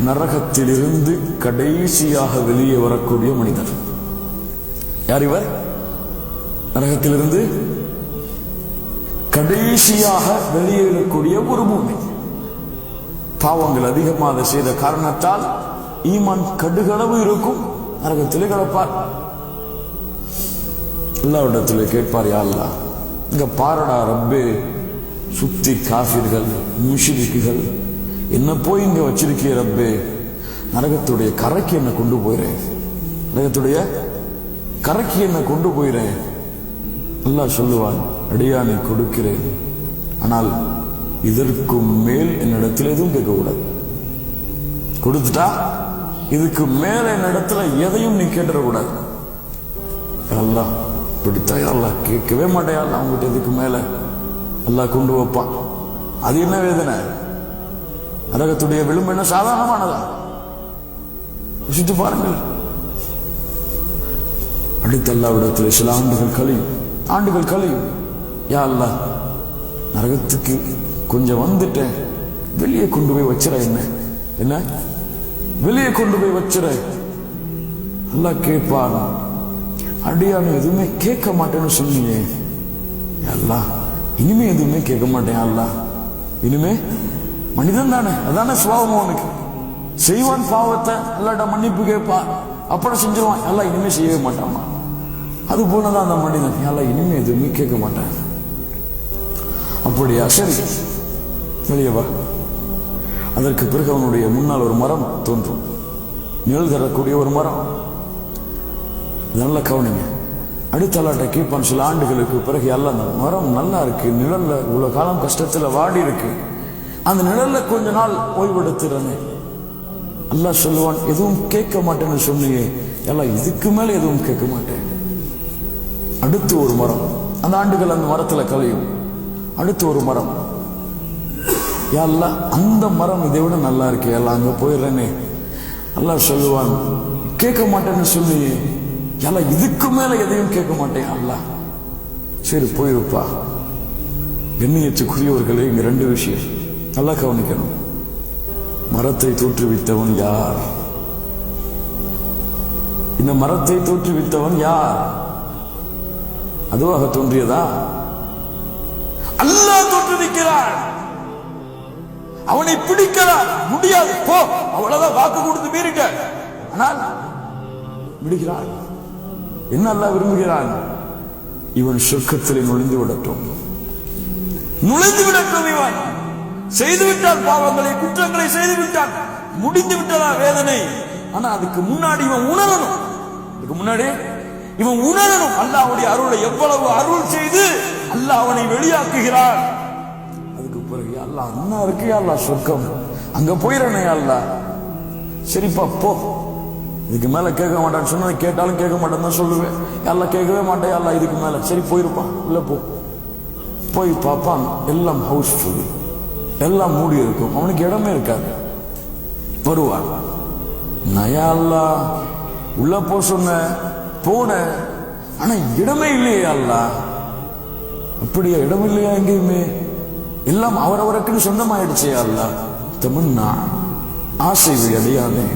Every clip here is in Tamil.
நரகத்திலிருந்து கடைசியாக வெளியே வரக்கூடிய மனிதர். யார் இவர்? நரகத்திலிருந்து கடைசியாக வெளியேறக்கூடிய ஒரு பூமி பாவங்கள் அதிகமாக செய்த காரணத்தால் ஈமான் கடுகளவு இருக்கும். நரகத்திலே கிடப்பார். எல்லாவிடத்திலே கேட்பார் யா இங்க பாரடா ரப்பே சுத்தி காஃபிர்கள் முஷிரிக்குகள் என்ன போய் இங்க வச்சிருக்கிய ரப்பே? நரகத்துடைய கரைக்கு என்ன கொண்டு போயிறேன் நரகத்துடைய கரைக்கு என்ன கொண்டு போயிறேன் நல்லா சொல்லுவான் அடியானை கொடுக்கிறேன். ஆனால் இதற்கு மேல் என்னிடத்தில் எதுவும் கேட்கக்கூடாது. கொடுத்துட்டா? இதுக்கு மேல என்னிடத்துல எதையும் நீ கேட்டுடக்கூடாது அல்லாஹ் பிடித்தா அல்லா கேட்கவே மாட்டேயா அவங்ககிட்ட இதுக்கு மேல. அல்லா கொண்டு வைப்பான். அது என்ன வேதனை? நரகத்துடைய விளிம்பு என்ன சாதாரணமானதா? யோசித்து பாருங்கள். அடித்தல்லா அல்லாவிடத்தில் சில ஆண்டுகள் கழியும் ஆண்டுகள் கழியும். யா அல்லாஹ் நரகத்துக்கு கொஞ்சம் வந்துட்டேன். வெளியே கொண்டு போய் வச்சிட என்ன? என்ன? வெளியே கொண்டு போய் வச்சிட. நல்லா கேட்பான் அடியான எதுவுமே கேட்க மாட்டேன்னு சொன்னீங்க அல்லாஹ் இனிமே எதுவுமே கேட்க மாட்டேன் அல்லாஹ். இனிமே மனிதன் தானே? அதானே சுபாவம் அவனுக்கு. செய்வான் பாவத்தை அல்லாட்ட மன்னிப்பு கேட்பான் அப்புறம் செஞ்சிருவான். எல்லாம் இனிமே செய்யவே மாட்டாமா அது போலதான் அந்த மனிதன். எல்லாம் இனிமே எதுவுமே கேட்க மாட்டான். அப்படியா? சரி. வெளியே வா. அதற்கு பிறகு அவனுடைய முன்னால் ஒரு மரம் தோன்றும். நிழல் தரக்கூடிய ஒரு மரம். நல்ல கவனிங்க. அடுத்த ஆளாட்ட கீப்பான் சில ஆண்டுகளுக்கு பிறகு எல்லாம் அந்த மரம் நல்லா இருக்கு. நிழல்ல இவ்வளவு காலம் கஷ்டத்துல வாடி இருக்கு. அந்த நிழல்ல கொஞ்ச நாள் ஓய்வெடுத்துறேன்னு அல்லாஹ் சொல்லுவான் எதுவும் கேட்க மாட்டேன்னு சொன்னியே. எல்லாம் இதுக்கு மேல எதுவும் கேட்க மாட்டேன். அடுத்து ஒரு மரம். அந்த ஆண்டுகள் அந்த மரத்துல கலையும். அடுத்து ஒரு மரம். எல்லாம் அந்த மரம் இதை விட நல்லா இருக்கு. எல்லாம் அங்க போயிடுறேனே. அல்லாஹ் சொல்லுவான் கேட்க மாட்டேன்னு சொன்னியே. எல்லாம் இதுக்கு மேல எதையும் கேட்க மாட்டேன் அல்லாஹ். சரி போயிருப்பா. கண்ணியத்துக்குரியவர்களே இங்க ரெண்டு விஷயம். நல்லா கவனிக்கணும். மரத்தை தோற்றுவித்தவன் யார்? இந்த மரத்தை தோற்றுவித்தவன் யார்? அதுவாக தோன்றியதா? அல்லா தோற்றுவிக்கிறான் அவனை பிடிக்கலாம். முடியாது. போ. அவ்வளவுதான் வாக்கு கொடுத்து மீறிட்ட. ஆனால் விடுகிறான் என்ன அல்ல விரும்புகிறான்? இவன் சொர்க்கத்திலே நுழைந்து விடட்டும். நுழைந்து விடட்டும் இவன். செய்துவிட்டான் பாவங்களை குற்றங்களை செய்துவிட்டான் முடிந்து விட்டதா வேதனை. ஆனா அதுக்கு முன்னாடி இவன் உணரணும். அதுக்கு முன்னாடி இவன் உணரணும். அல்லாவுடைய அருளை எவ்வளவு அருள் செய்து அல்லாஹ் அவனை வெளியாக்குகிறான். அதுக்கு பிறகு அல்லாஹ் அண்ணா இருக்கு அல்லாஹ் சொர்க்கம். அங்க போயிடனே அல்லாஹ். சரிப்பா போ. இதுக்கு மேல கேட்க மாட்டான்னு சொன்னா கேட்டாலும் கேட்க மாட்டேன்னு தான் சொல்லுவேன். எல்லாம் கேட்கவே மாட்டேன் எல்லாம் இதுக்கு மேல. சரி போயிருப்பான் உள்ள போ. போய் பார்ப்பான் எல்லாம் ஹவுஸ்ஃபுல் எல்லாம் மூடி இருக்கும். அவனுக்கு இடமே இருக்காது. வருவான். நயா அல்லா உள்ள போ சொன்ன போன. ஆனா இடமே இல்லையா அல்லா. அப்படியா இடம் இல்லையா எங்கேயுமே? எல்லாம் அவரவருக்குன்னு சொந்தமாயிடுச்சே அல்லா. தமன்னா ஆசை அடையாதே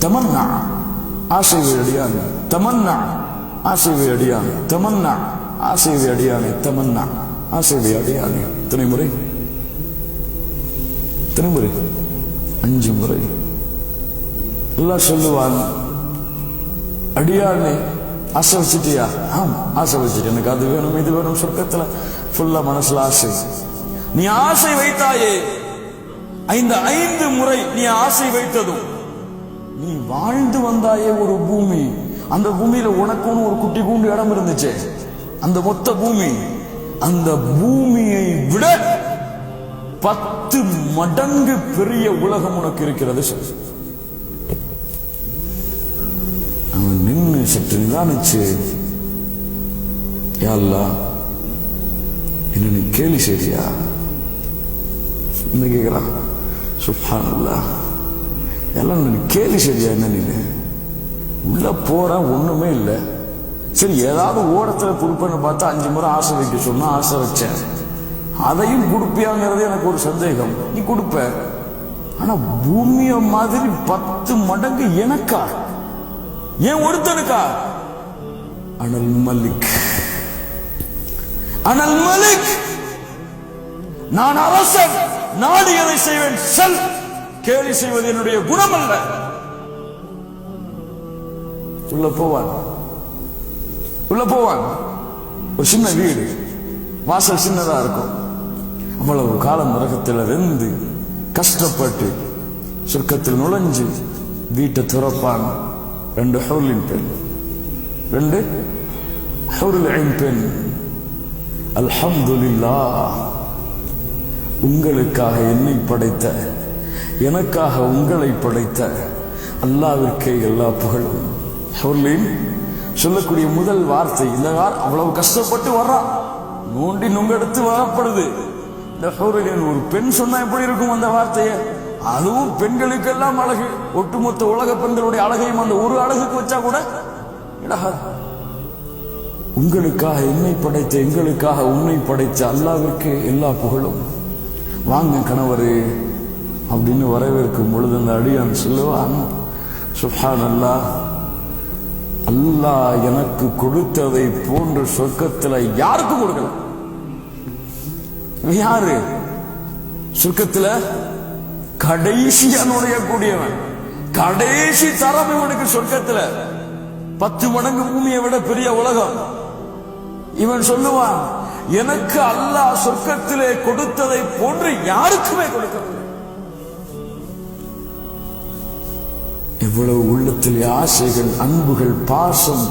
தமன்னா ஆசை அடியானே தமன்னா ஆசை அடியானே தமன்னா ஆசை அடியானே தமன்னா ஆசை அடியானே இத்தனை முறை எத்தனை முறை? அஞ்சு முறை. எல்லாம் சொல்லுவான் அடியானே ஆசை வச்சுட்டியா ஆம் ஆசை வச்சுட்டு எனக்கு அது வேணும் இது வேணும் சொர்க்கத்துல ஃபுல்லா மனசுல ஆசை. நீ ஆசை வைத்தாயே ஐந்து ஐந்து முறை நீ ஆசை வைத்ததும் நீ வாழ்ந்து வந்தாயே ஒரு பூமி. அந்த பூமியில உனக்குன்னு ஒரு குட்டி கூண்டு இடம் இருந்துச்சு. அந்த மொத்த பூமி அந்த பூமியை விட பத்து மடங்கு பெரிய உலகம் உனக்கு இருக்கிறது. அவன் நின்று சற்று நிதானிச்சு யா என்ன நீ கேலி செய்யா என்ன கேட்கிறான் சுப்ஹானல்லாஹ் எல்லாம் நீ கேலி சரியா என்ன நீ உள்ள போற ஒண்ணுமே இல்லை. சரி ஏதாவது ஓரத்துல குறிப்பன்னு பார்த்தா அஞ்சு முறை ஆசை வைக்க சொன்னா ஆசை வச்சேன். அதையும் கொடுப்பியாங்கிறது எனக்கு ஒரு சந்தேகம். நீ கொடுப்ப. ஆனா பூமிய மாதிரி பத்து மடங்கு எனக்கா? ஏன் ஒருத்தனுக்கா? அனல் மலிக். அனல் மலிக்! நான் அரசன். நாடியதை செய்வேன்? செல். கேலி செய்வது என்னுடைய குணம் அல்ல உள்ள போவான். உள்ள போவான். ஒரு சின்ன வீடு. வாசல் சின்னதா இருக்கும். அவ்வளவு காலம் நரகத்தில் வெந்து கஷ்டப்பட்டு சொர்க்கத்தில் நுழைஞ்சு வீட்டை துறப்பான் ரெண்டு ஹவுலின் பெண். ரெண்டு ஹவுல் பெண். அல்ஹம்துலில்லாஹ். உங்களுக்காக என்னை படைத்த எனக்காக உங்களை படைத்த அல்லாவிற்கே எல்லா புகழும். ஹவுலின் சொல்லக்கூடிய முதல் வார்த்தை இந்த அவ்வளவு கஷ்டப்பட்டு வர்றான் நோண்டி நுங்கெடுத்து வரப்படுது ஒரு பெண் சொன்னா எப்படி இருக்கும் அந்த வார்த்தையை? அதுவும் பெண்களுக்கெல்லாம் அழகு. ஒட்டுமொத்த உலக பெண்களுடைய அழகையும் அந்த ஒரு அழகுக்கு வச்சா கூட இடாது உங்களுக்காக என்னை படைத்த எங்களுக்காக உன்னை படைத்த அல்லாவிற்கு எல்லா புகழும். வாங்க கணவரே அப்படின்னு வரவேற்கும் பொழுது அந்த அடியான் சொல்லுவான் சுஹான் அல்லா அல்லாஹ் எனக்கு கொடுத்ததை போன்ற சொர்க்கத்துல யாருக்கும் கொடுக்கல. யாரு? சுர்க்கத்துல கடைசியா நுழையக்கூடியவன். கடைசி தரம் இவனுக்கு சொர்க்கத்துல. பத்து மடங்கு பூமியை விட பெரிய உலகம். இவன் சொல்லுவான் எனக்கு அல்லாஹ் சொர்க்கத்திலே கொடுத்ததை போன்று யாருக்குமே கொடுக்கவில்லை. எவ்வளவு உள்ளத்தில் ஆசைகள் அன்புகள் பாசம்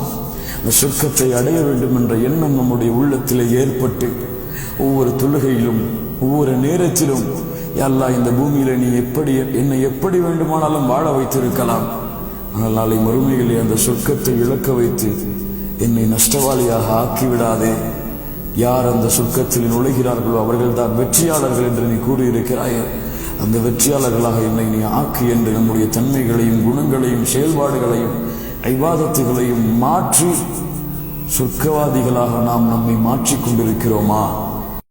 அந்த சொர்க்கத்தை அடைய வேண்டும் என்ற எண்ணம் நம்முடைய உள்ளத்திலே ஏற்பட்டு ஒவ்வொரு தொழுகையிலும் ஒவ்வொரு நேரத்திலும் எல்லாம் இந்த பூமியில நீ எப்படி என்னை எப்படி வேண்டுமானாலும் வாழ வைத்திருக்கலாம். ஆனால் நாளை மறுமையிலே அந்த சொர்க்கத்தை இழக்க வைத்து என்னை நஷ்டவாளியாக ஆக்கிவிடாதே. யார் அந்த சொர்க்கத்தில் நுழைகிறார்களோ அவர்கள் தான் வெற்றியாளர்கள் என்று நீ கூறியிருக்கிறாயே. அந்த வெற்றியாளர்களாக என்னை நீ ஆக்கு என்று நம்முடைய தன்மைகளையும் குணங்களையும் செயல்பாடுகளையும் ஐவாதத்துகளையும் மாற்றி சொர்க்கவாதிகளாக நாம் நம்மை மாற்றிக் கொண்டிருக்கிறோமா?